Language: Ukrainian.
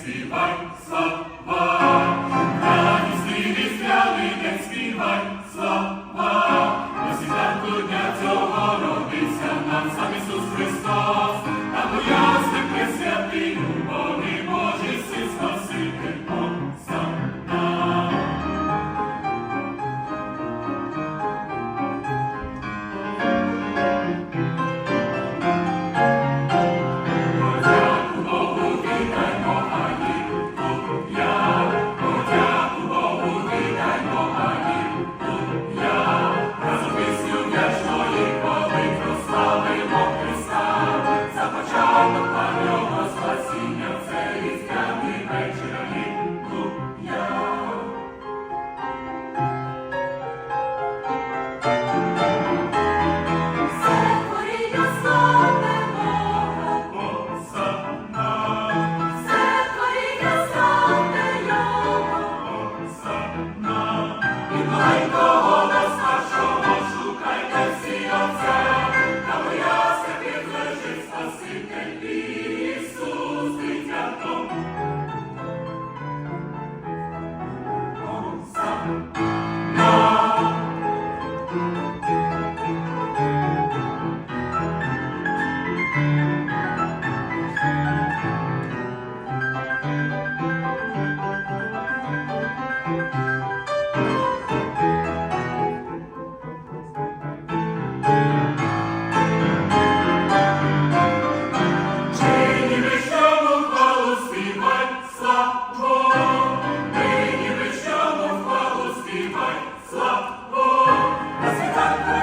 співай, слава. Спаситель Ісус, дитятко. Он сам. Співай, славу. На світанку